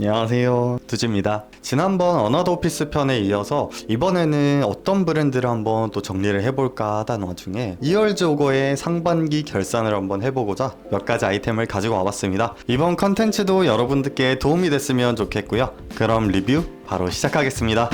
안녕하세요. 두지입니다. 지난번 어나더 오피스 편에 이어서 이번에는 어떤 브랜드를 한번 또 정리를 해볼까 하던 와중에 이얼즈 오거의 상반기 결산을 한번 해보고자 몇 가지 아이템을 가지고 와봤습니다. 이번 컨텐츠도 여러분들께 도움이 됐으면 좋겠고요. 그럼 리뷰 바로 시작하겠습니다.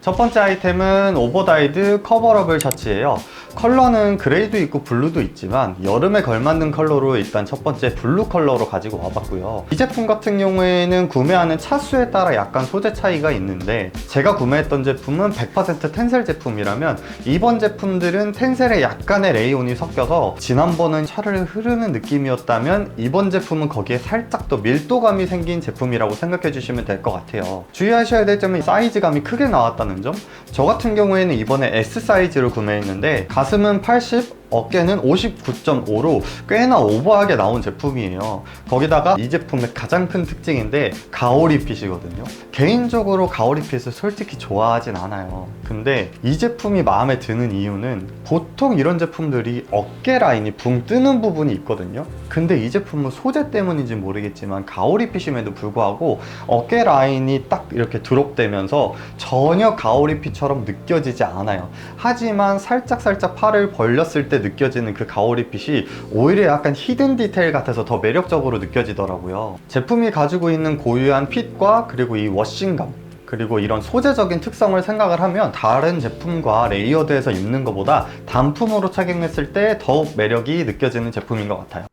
첫 번째 아이템은 오버다이드 커버러블 셔츠예요. 컬러는 그레이도 있고 블루도 있지만 여름에 걸맞는 컬러로 일단 첫 번째 블루 컬러로 가지고 와봤고요. 이 제품 같은 경우에는 구매하는 차수에 따라 약간 소재 차이가 있는데 제가 구매했던 제품은 100% 텐셀 제품이라면 이번 제품들은 텐셀에 약간의 레이온이 섞여서 지난번은 차를 흐르는 느낌이었다면 이번 제품은 거기에 살짝 더 밀도감이 생긴 제품이라고 생각해 주시면 될 것 같아요. 주의하셔야 될 점은 사이즈감이 크게 나왔다는 점. 저 같은 경우에는 이번에 S 사이즈를 구매했는데 가슴은 80, 어깨는 59.5로 꽤나 오버하게 나온 제품이에요. 거기다가 이 제품의 가장 큰 특징인데 가오리 핏이거든요. 개인적으로 가오리 핏을 솔직히 좋아하진 않아요. 근데 이 제품이 마음에 드는 이유는 보통 이런 제품들이 어깨 라인이 붕 뜨는 부분이 있거든요. 근데 이 제품은 소재 때문인지 모르겠지만 가오리 핏임에도 불구하고 어깨 라인이 딱 이렇게 드롭되면서 전혀 가오리 핏처럼 느껴지지 않아요. 하지만 살짝살짝 팔을 벌렸을 때 느껴지는 그 가오리빛이 오히려 약간 히든 디테일 같아서 더 매력적으로 느껴지더라고요. 제품이 가지고 있는 고유한 핏과 그리고 이 워싱감 그리고 이런 소재적인 특성을 생각을 하면 다른 제품과 레이어드해서 입는 것보다 단품으로 착용했을 때 더욱 매력이 느껴지는 제품인 것 같아요.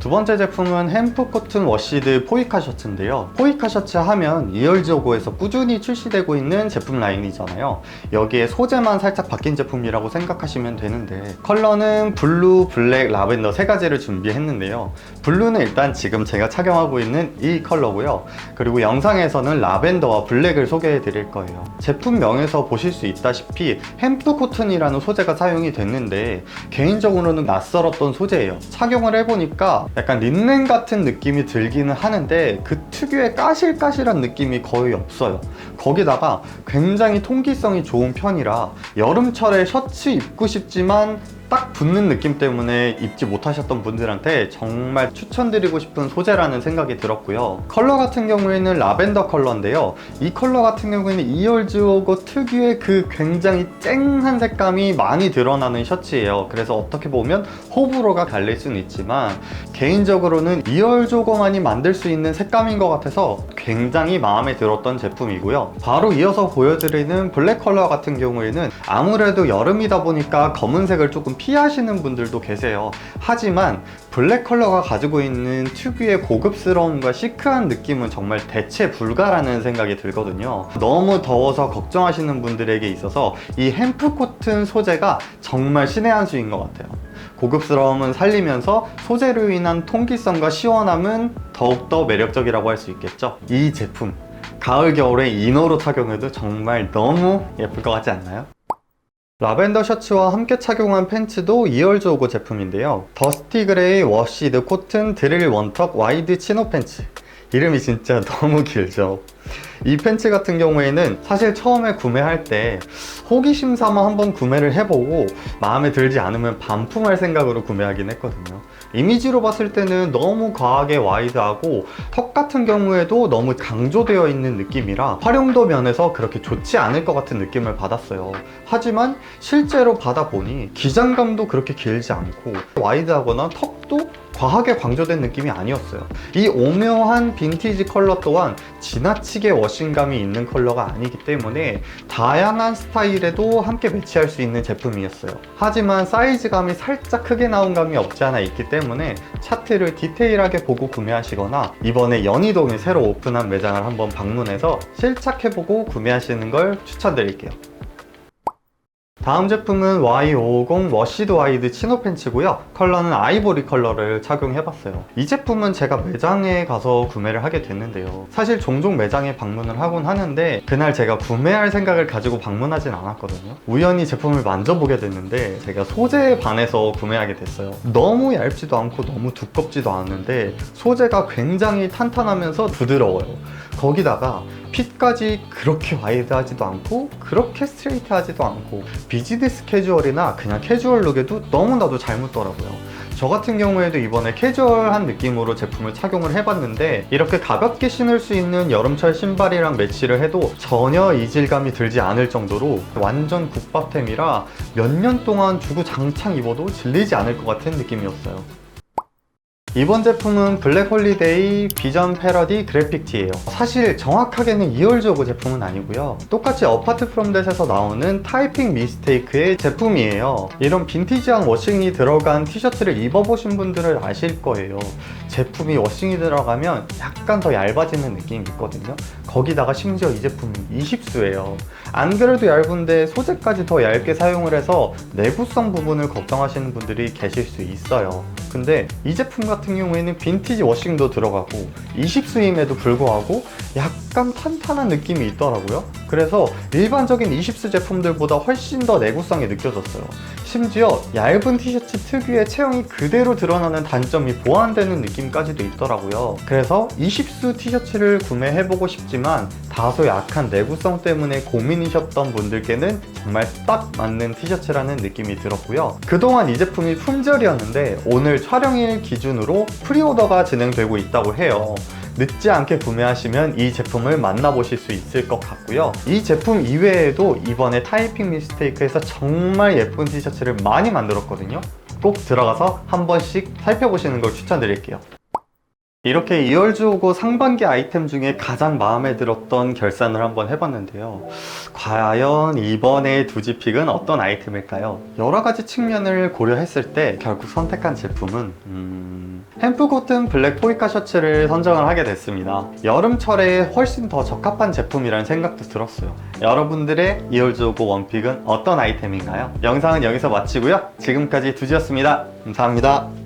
두 번째 제품은 햄프 코튼 워시드 포이카 셔츠인데요. 포이카 셔츠 하면 이얼즈오고에서 꾸준히 출시되고 있는 제품 라인이잖아요. 여기에 소재만 살짝 바뀐 제품이라고 생각하시면 되는데 컬러는 블루, 블랙, 라벤더 세 가지를 준비했는데요. 블루는 일단 지금 제가 착용하고 있는 이 컬러고요. 그리고 영상에서는 라벤더와 블랙을 소개해 드릴 거예요. 제품명에서 보실 수 있다시피 햄프 코튼이라는 소재가 사용이 됐는데 개인적으로는 낯설었던 소재예요. 착용을 해보니까 약간 린넨 같은 느낌이 들기는 하는데 그 특유의 까실까실한 느낌이 거의 없어요. 거기다가 굉장히 통기성이 좋은 편이라 여름철에 셔츠 입고 싶지만 딱 붙는 느낌 때문에 입지 못하셨던 분들한테 정말 추천드리고 싶은 소재라는 생각이 들었고요. 컬러 같은 경우에는 라벤더 컬러인데요. 이 컬러 같은 경우에는 이얼즈오고 특유의 그 굉장히 쨍한 색감이 많이 드러나는 셔츠예요. 그래서 어떻게 보면 호불호가 갈릴 수는 있지만 개인적으로는 이얼조고만이 만들 수 있는 색감인 것 같아서 굉장히 마음에 들었던 제품이고요. 바로 이어서 보여드리는 블랙 컬러 같은 경우에는 아무래도 여름이다 보니까 검은색을 조금 피하시는 분들도 계세요. 하지만 블랙 컬러가 가지고 있는 특유의 고급스러움과 시크한 느낌은 정말 대체 불가라는 생각이 들거든요. 너무 더워서 걱정하시는 분들에게 있어서 이 햄프 코튼 소재가 정말 신의 한 수인 것 같아요. 고급스러움은 살리면서 소재로 인한 통기성과 시원함은 더욱더 매력적이라고 할 수 있겠죠. 이 제품 가을 겨울에 이너로 착용해도 정말 너무 예쁠 것 같지 않나요? 라벤더 셔츠와 함께 착용한 팬츠도 이얼즈오고 제품인데요. 더스티 그레이 워시드 코튼 드릴 원턱 와이드 치노 팬츠. 이름이 진짜 너무 길죠. 이 팬츠 같은 경우에는 사실 처음에 구매할 때 호기심 삼아 한번 구매를 해보고 마음에 들지 않으면 반품할 생각으로 구매하긴 했거든요. 이미지로 봤을 때는 너무 과하게 와이드하고 턱 같은 경우에도 너무 강조되어 있는 느낌이라 활용도 면에서 그렇게 좋지 않을 것 같은 느낌을 받았어요. 하지만 실제로 받아보니 기장감도 그렇게 길지 않고 와이드하거나 턱도 과하게 강조된 느낌이 아니었어요. 이 오묘한 빈티지 컬러 또한 지나치게 워싱감이 있는 컬러가 아니기 때문에 다양한 스타일에도 함께 매치할 수 있는 제품이었어요. 하지만 사이즈감이 살짝 크게 나온 감이 없지 않아 있기 때문에 차트를 디테일하게 보고 구매하시거나 이번에 연희동에 새로 오픈한 매장을 한번 방문해서 실착해보고 구매하시는 걸 추천드릴게요. 다음 제품은 Y550 워시드 와이드 치노 팬츠고요. 컬러는 아이보리 컬러를 착용해봤어요. 이 제품은 제가 매장에 가서 구매를 하게 됐는데요. 사실 종종 매장에 방문을 하곤 하는데 그날 제가 구매할 생각을 가지고 방문하진 않았거든요. 우연히 제품을 만져보게 됐는데 제가 소재에 반해서 구매하게 됐어요. 너무 얇지도 않고 너무 두껍지도 않은데 소재가 굉장히 탄탄하면서 부드러워요. 거기다가 핏까지 그렇게 와이드하지도 않고 그렇게 스트레이트하지도 않고 비즈니스 캐주얼이나 그냥 캐주얼 룩에도 너무나도 잘 묻더라고요. 저 같은 경우에도 이번에 캐주얼한 느낌으로 제품을 착용을 해봤는데 이렇게 가볍게 신을 수 있는 여름철 신발이랑 매치를 해도 전혀 이질감이 들지 않을 정도로 완전 국밥템이라 몇 년 동안 주고 장창 입어도 질리지 않을 것 같은 느낌이었어요. 이번 제품은 블랙 홀리데이 비전 패러디 그래픽 티예요. 사실 정확하게는 2월 저고 제품은 아니고요. 똑같이 어파트 프롬 댓에서 나오는 타이핑 미스테이크의 제품이에요. 이런 빈티지한 워싱이 들어간 티셔츠를 입어보신 분들은 아실 거예요. 제품이 워싱이 들어가면 약간 더 얇아지는 느낌이 있거든요. 거기다가 심지어 이 제품이 20수예요. 안 그래도 얇은데 소재까지 더 얇게 사용을 해서 내구성 부분을 걱정하시는 분들이 계실 수 있어요. 근데 이 제품 같은 경우에는 빈티지 워싱도 들어가고 20수임에도 불구하고 약간 탄탄한 느낌이 있더라고요. 그래서 일반적인 20수 제품들보다 훨씬 더 내구성이 느껴졌어요. 심지어 얇은 티셔츠 특유의 체형이 그대로 드러나는 단점이 보완되는 느낌까지도 있더라고요. 그래서 20수 티셔츠를 구매해보고 싶지만 다소 약한 내구성 때문에 고민이셨던 분들께는 정말 딱 맞는 티셔츠라는 느낌이 들었고요. 그동안 이 제품이 품절이었는데 오늘 촬영일 기준으로 프리오더가 진행되고 있다고 해요. 늦지 않게 구매하시면 이 제품을 만나보실 수 있을 것 같고요. 이 제품 이외에도 이번에 타이핑 미스테이크에서 정말 예쁜 티셔츠를 많이 만들었거든요. 꼭 들어가서 한 번씩 살펴보시는 걸 추천드릴게요. 이렇게 2월주 오고 상반기 아이템 중에 가장 마음에 들었던 결산을 한번 해봤는데요. 과연 이번에 두 지픽은 어떤 아이템일까요? 여러 가지 측면을 고려했을 때 결국 선택한 제품은 음... 햄프 코튼 블랙 포이카 셔츠를 선정을 하게 됐습니다. 여름철에 훨씬 더 적합한 제품이라는 생각도 들었어요. 여러분들의 2월주 오고 원픽은 어떤 아이템인가요? 영상은 여기서 마치고요. 지금까지 두지였습니다. 감사합니다.